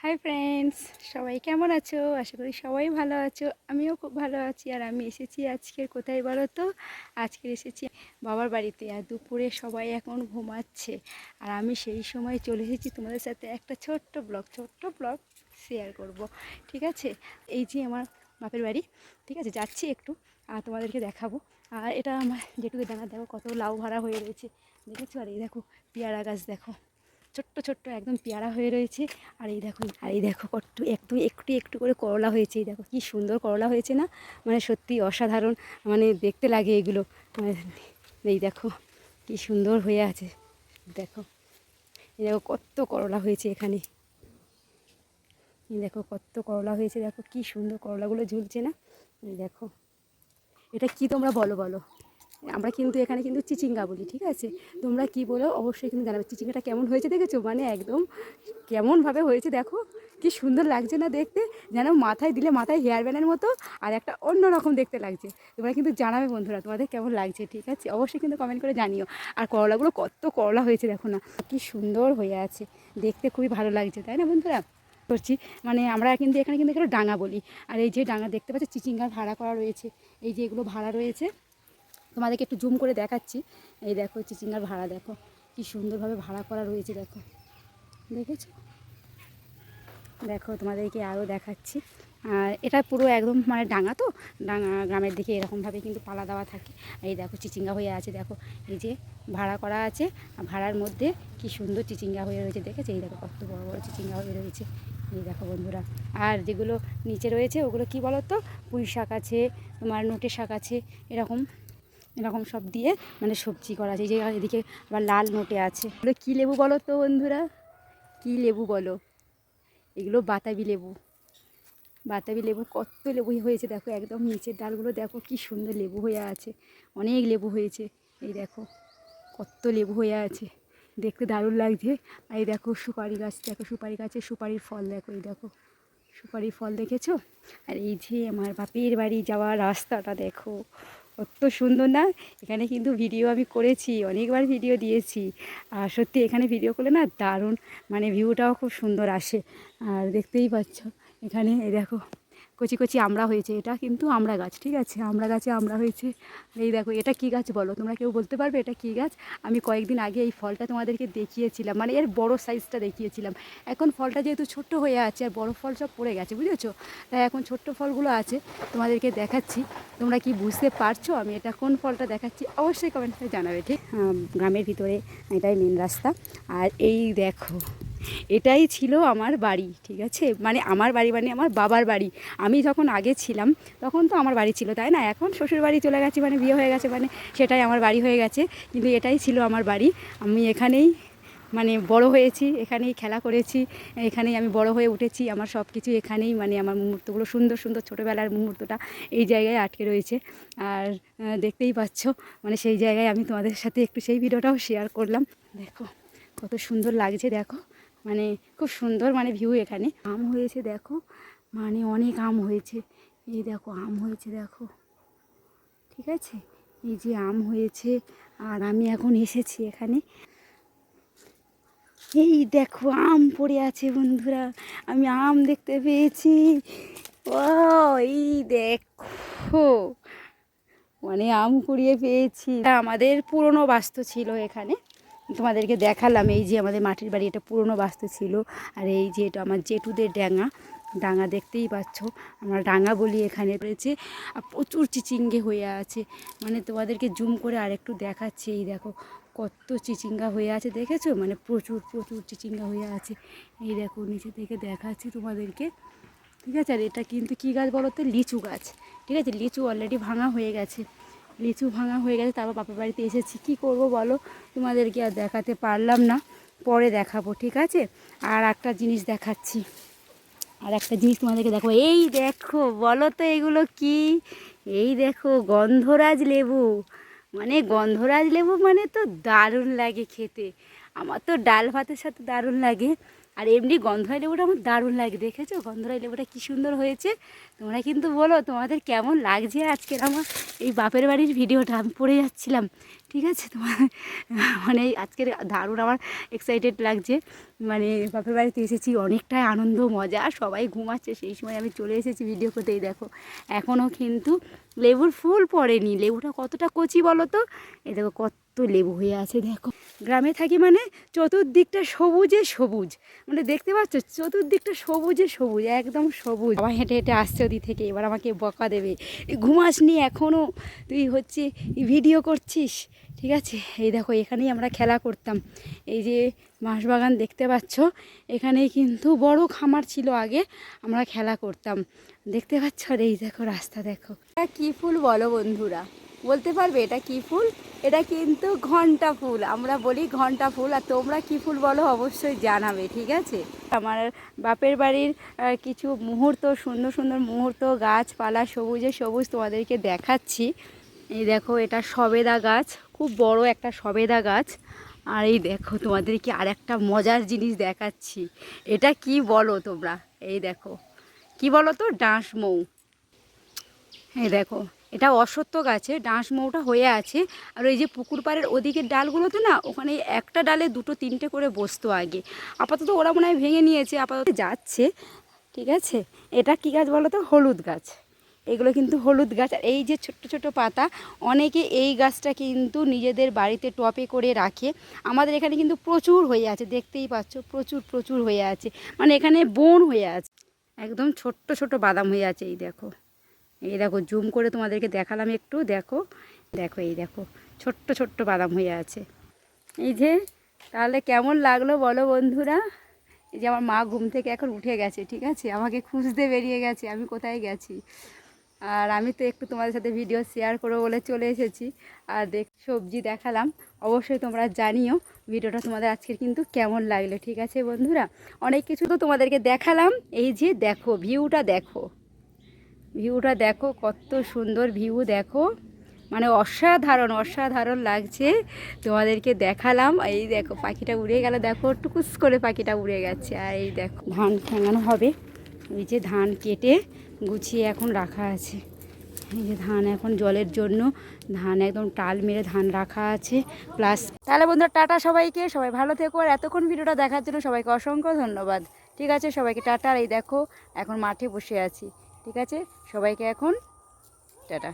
Hi friends সবাই কেমন আছো? আশা করি সবাই ভালো আছো। আমিও খুব ভালো আছি আর আমি এসেছি আজকের কোথায় বলো তো? আজকে এসেছি বাবার বাড়িতে আর দুপুরে সবাই এখন ঘুমাচ্ছে। আর আমি সেই সময় চলে এসেছি তোমাদের সাথে একটা ছোট্ট ব্লগ ছোট্ট ব্লগ শেয়ার করব। ঠিক আছে? এই যে আমার বাপের বাড়ি, ঠিক আছে? যাচ্ছি একটু আর তোমাদেরকে দেখাবো। আর এটা আমার যেটুকু ডাঙা দেখো কত লাউ ভাড়া হয়ে রয়েছে। দেখেছ? আর এই দেখো, পেয়ারা গাছ দেখো। ছোট্ট ছোট্ট একদম পেয়ারা হয়ে রয়েছে। আর এই দেখো, আর এই দেখো কত একটু একটু একটু করে করলা হয়েছে। এই দেখো কি সুন্দর করলা হয়েছে না? মানে সত্যি অসাধারণ মানে দেখতে লাগে এগুলো। মানে এই দেখো কি সুন্দর হয়ে আছে। দেখো, এই দেখো কত করলা হয়েছে এখানে। দেখো কত করলা হয়েছে, দেখো কি সুন্দর করলাগুলো ঝুলছে না? দেখো, এটা কি তোমরা বলো বলো। আমরা কিন্তু এখানে কিন্তু চিচিঙ্গা বলি, ঠিক আছে? তোমরা কি বলো? অবশ্যই কিন্তু জানাবে চিচিঙ্গাটা কেমন হয়েছে দেখেছ? মানে একদম কেমনভাবে হয়েছে দেখো, কি সুন্দর লাগছে না দেখতে? যেন মাথায় দিলে মাথায় হেয়ার ব্যান্ডের মতো আর একটা অন্য রকম দেখতে লাগছে। তোমরা কিন্তু জানাবে বন্ধুরা, তোমাদের কেমন লাগছে, ঠিক আছে? অবশ্যই কিন্তু কমেন্ট করে জানিও। আর করলাগুলো কত করলা হয়েছে দেখো না, কি সুন্দর হয়ে আছে। দেখতে খুবই ভালো লাগছে, তাই না বন্ধুরা? করছি। মানে আমরা কিন্তু এখানে কিন্তু এখানে ডাঙা বলি। আর এই যে ডাঙা দেখতে পাচ্ছি, চিচিঙ্গার ভাড়া করা রয়েছে। এই যে এগুলো ভাড়া রয়েছে। তোমাদেরকে একটু জুম করে দেখাচ্ছি। এই দেখো চিচিঙ্গার ভাড়া দেখো, কি সুন্দরভাবে ভাড়া করা রয়েছে দেখো। দেখেছ? দেখো, তোমাদেরকে আরও দেখাচ্ছি। আর এটা পুরো একদম মানে ডাঙা তো? ডাঙা গ্রামের দিকে এরকমভাবে কিন্তু পালা দেওয়া থাকে। এই দেখো, চিচিঙ্গা হয়ে আছে দেখো। এই যে ভাড়া করা আছে ভাড়ার মধ্যে কি সুন্দর চিচিঙ্গা হয়ে রয়েছে। দেখেছে? এই দেখো, কত বড় বড় চিচিঙ্গা হয়ে রয়েছে। এই দেখো বন্ধুরা, আর যেগুলো নিচে রয়েছে, ওগুলো কি বলো তো পুঁই শাক আছে, তোমার নোটে শাক আছে, এরকম এরকম সব দিয়ে মানে সবজি করা আছে। এই যে এদিকে আবার লাল নোটে আছে। এগুলো কী লেবু বলো তো বন্ধুরা? কী লেবু বলো? এগুলো বাতাবি লেবু। বাতাবি লেবু কত লেবু হয়েছে দেখো, একদম নিচের ডালগুলো দেখো কি সুন্দর লেবু হয়ে আছে। অনেক লেবু হয়েছে। এই দেখো কত লেবু হয়ে আছে। দেখতে দারুণ লাগছে। আর এই দেখো সুপারি গাছ, দেখো সুপারি গাছে সুপারির ফল দেখো, এই দেখো সুপারির ফল দেখেছ? আর এই যে আমার বাপের বাড়ি যাওয়ার রাস্তাটা দেখো। কত সুন্দর না। এখানে কিন্তু ভিডিও আমি করেছি, অনেকবার ভিডিও দিয়েছি। আর সত্যি এখানে ভিডিও করলে না দারুণ মানে ভিউটাও খুব সুন্দর আসে। আর দেখতেই পাচ্ছ, এখানে, এই দেখো। কচি কচি আমরা হয়েছে, এটা কিন্তু আমরা গাছ, ঠিক আছে? আমড়া গাছে আমরা হয়েছে। এই দেখো, এটা কি গাছ বলো? তোমরা কেউ বলতে পারবে এটা কি গাছ? আমি কয়েকদিন আগে এই ফলটা তোমাদেরকে দেখিয়েছিলাম মানে এর বড় সাইজটা দেখিয়েছিলাম। এখন ফলটা যেহেতু ছোট্ট হয়ে আছে আর বড় ফল সব পড়ে গেছে, বুঝেছ? তাই এখন ছোট্ট ফলগুলো আছে, তোমাদেরকে দেখাচ্ছি। তোমরা কি বুঝতে পারছ? আমি এটা কোন ফলটা দেখাচ্ছি? অবশ্যই কমেন্ট জানাবে, ঠিক? গ্রামের ভিতরে এটাই মেন রাস্তা। আর এই দেখো এটাই ছিল আমার বাড়ি, ঠিক আছে? মানে আমার বাড়ি মানে আমার বাবার বাড়ি। আমি যখন আগে ছিলাম, তখন তো আমার বাড়ি ছিল, তাই না? এখন শ্বশুর বাড়ি চলে গেছে মানে বিয়ে হয়ে গেছে মানে সেটাই আমার বাড়ি হয়ে গেছে। কিন্তু এটাই ছিল আমার বাড়ি। আমি এখানেই মানে বড় হয়েছি, এখানেই খেলা করেছি, এখানেই আমি বড় হয়ে উঠেছি। আমার সব কিছু এখানেই মানে আমার মুহূর্তগুলো, সুন্দর সুন্দর ছোটোবেলার মুহূর্তটা এই জায়গায় আটকে রয়েছে। আর দেখতেই পাচ্ছ মানে সেই জায়গায় আমি তোমাদের সাথে একটু সেই ভিডিওটাও শেয়ার করলাম। দেখো, কত সুন্দর লাগছে, দেখো। মানে খুব সুন্দর মানে ভিউ এখানে। আম হয়েছে দেখো মানে অনেক আম হয়েছে। এই দেখো, আম হয়েছে দেখো। ঠিক আছে? এই যে আম হয়েছে, আর আমি এখন এসেছি এখানে। এই দেখো, আম পড়ে আছে বন্ধুরা। আমি আম দেখতে পেয়েছি। ও এই দেখো। মানে আম কুড়িয়ে পেয়েছি। আমাদের পুরনো বাস্তু ছিল এখানে। তোমাদেরকে দেখালাম, এই যে আমাদের মাটির বাড়ি, এটা পুরনো বাস্তু ছিল। আর এই যে এটা আমার জেঠুদের ডাঙা ডাঙা দেখতেই পাচ্ছ। আমরা ডাঙা বলি এখানে রয়েছে। আর প্রচুর চিচিঙ্গে হয়ে আছে। মানে তোমাদেরকে জুম করে আরেকটু দেখাচ্ছি। এই দেখো, কত চিচিঙ্গা হয়ে আছে, দেখেছ? মানে প্রচুর প্রচুর চিচিঙ্গা হয়ে আছে। এই দেখো, নিচে থেকে দেখাচ্ছি তোমাদেরকে। ঠিক আছে? আর এটা কিন্তু কী গাছ বলো তো? লিচু গাছ। ঠিক আছে? লিচু অলরেডি ভাঙা হয়ে গেছে। লিচু ভাঙা হয়ে গেছে, তারপর বাপের বাড়িতে এসেছি। কী করব বলো? তোমাদেরকে আর দেখাতে পারলাম না। পরে দেখাবো, ঠিক আছে? আর একটা জিনিস দেখাচ্ছি। আর একটা জিনিস তোমাদেরকে দেখো এই দেখো, বলো তো এগুলো কি? এই দেখো, গন্ধরাজ লেবু। মানে গন্ধরাজ লেবু মানে তো দারুণ লাগে খেতে। আমার তো ডাল ভাতের সাথে দারুণ লাগে। আর এমনি গন্ধরাই লেবুটা আমার দারুণ লাগে, দেখেছ? গন্ধরাই লেবুটা কী সুন্দর হয়েছে। তোমরা কিন্তু বলো তোমাদের কেমন লাগছে আজকের আমার এই বাপের বাড়ির ভিডিওটা? আমি পড়ে যাচ্ছিলাম, ঠিক আছে? তোমার মানে আজকের দারুণ আমার এক্সাইটেড লাগছে। মানে বাপের বাড়িতে এসেছি, অনেকটাই আনন্দ, মজা, সবাই ঘুমাচ্ছে, সেই সময় আমি চলে এসেছি ভিডিও করতে, এই দেখো। এখনও কিন্তু লেবুর ফুল পড়েনি। লেবুটা কতটা কচি বলো তো? এই দেখো, কত লেবু হয়ে আছে, দেখো। গ্রামে থাকি মানে চতুর্দিকটা সবুজে সবুজ। মানে দেখতে পাচ্ছ? চতুর্দিকটা সবুজে সবুজ, একদম সবুজ। আবার হেঁটে হেঁটে আসছে ওদিক থেকে, এবার আমাকে বকা দেবে। "এই ঘুমাসনি এখনও তুই হচ্ছে ভিডিও করছিস? ঠিক আছে? এই দেখো, এখানেই আমরা খেলা করতাম। এই যে বাঁশবাগান দেখতে পাচ্ছ? এখানেই কিন্তু বড় খামার ছিল আগে, আমরা খেলা করতাম। দেখতে পাচ্ছ? আর এই দেখো, রাস্তা দেখো। কী ফুল বলো বন্ধুরা। বলতে পারবে, এটা কী ফুল? এটা কিন্তু ঘণ্টা ফুল। আমরা বলি ঘণ্টা ফুল, আর তোমরা কী ফুল বলো অবশ্যই জানাবে, ঠিক আছে? আমার বাপের বাড়ির কিছু মুহূর্ত, সুন্দর সুন্দর মুহূর্ত, গাছপালা, সবুজে সবুজ তোমাদেরকে দেখাচ্ছি। এই দেখো, এটা সবেদা গাছ, খুব বড় একটা সবেদা গাছ। আর এই দেখো, তোমাদেরকে আর একটা মজার জিনিস দেখাচ্ছি। এটা কি বলো তোমরা? এই দেখো, কি বলো তো? ডাঁশ মৌ। এই দেখো এটা অসত্য গাছে ডাঁশ মৌটা হয়ে আছে। আর ওই যে পুকুর পাড়ের ওদিকের ডালগুলোতে না, ওখানে একটা ডালে দুটো তিনটে করে বসতো আগে। আপাতত ওরা মনে হয় ভেঙে নিয়েছে, আপাতত যাচ্ছে, ঠিক আছে? এটা কী গাছ বলো তো হলুদ গাছ। এগুলো কিন্তু হলুদ গাছ। আর এই যে ছোট্ট ছোট্ট পাতা, অনেকে এই গাছটা কিন্তু নিজেদের বাড়িতে টপে করে রাখে। আমাদের এখানে কিন্তু প্রচুর হয়ে আছে, দেখতেই পাচ্ছ, প্রচুর প্রচুর হয়ে আছে। মানে এখানে বন হয়ে আছে। একদম ছোট্ট ছোট বাদাম হয়ে আছে, এই দেখো। এই দেখো, জুম করে তোমাদেরকে দেখালাম একটু। দেখো দেখো, এই দেখো, ছোট্ট ছোট্ট বাদাম হয়ে আছে। এই যে, তাহলে কেমন লাগল বলো বন্ধুরা? এই যে আমার মা ঘুম থেকে এখন উঠে গেছে, ঠিক আছে? আমাকে খুঁজতে বেরিয়ে গেছে, আমি কোথায় গেছি? আর আমি তো একটু তোমাদের সাথে ভিডিও শেয়ার করব বলে চলে এসেছি। আর দেখ, সবজি দেখালাম, অবশ্যই তোমরা জানিও ভিডিওটা তোমাদের আজকের কিন্তু কেমন লাগল, ঠিক আছে বন্ধুরা? অনেক কিছু তো তোমাদেরকে দেখালাম। এই যে দেখো ভিউটা দেখো। ভিউটা দেখো, কত সুন্দর ভিউ দেখো। মানে অসাধারণ অসাধারণ লাগছে। তোমাদেরকে দেখালাম। এই দেখো, পাখিটা উড়ে গেল। দেখো, টুকুস করে পাখিটা উড়ে গেছে। আর এই দেখো, ধান খাঙানো হবে। ওই যে ধান কেটে গুছিয়ে এখন রাখা আছে। এই যে ধান এখন জলের জন্য, ধান একদম টাল মেরে ধান রাখা আছে। প্লাস তাহলে বন্ধুরা, টাটা সবাইকে। সবাই ভালো থেকো। আর এতক্ষণ ভিডিওটা দেখার জন্য সবাইকে অসংখ্য ধন্যবাদ। ঠিক আছে, সবাইকে টাটা। এই দেখো, এখন মাঠে বসে আছি। ঠিক আছে? সবাইকে এখন টাটা।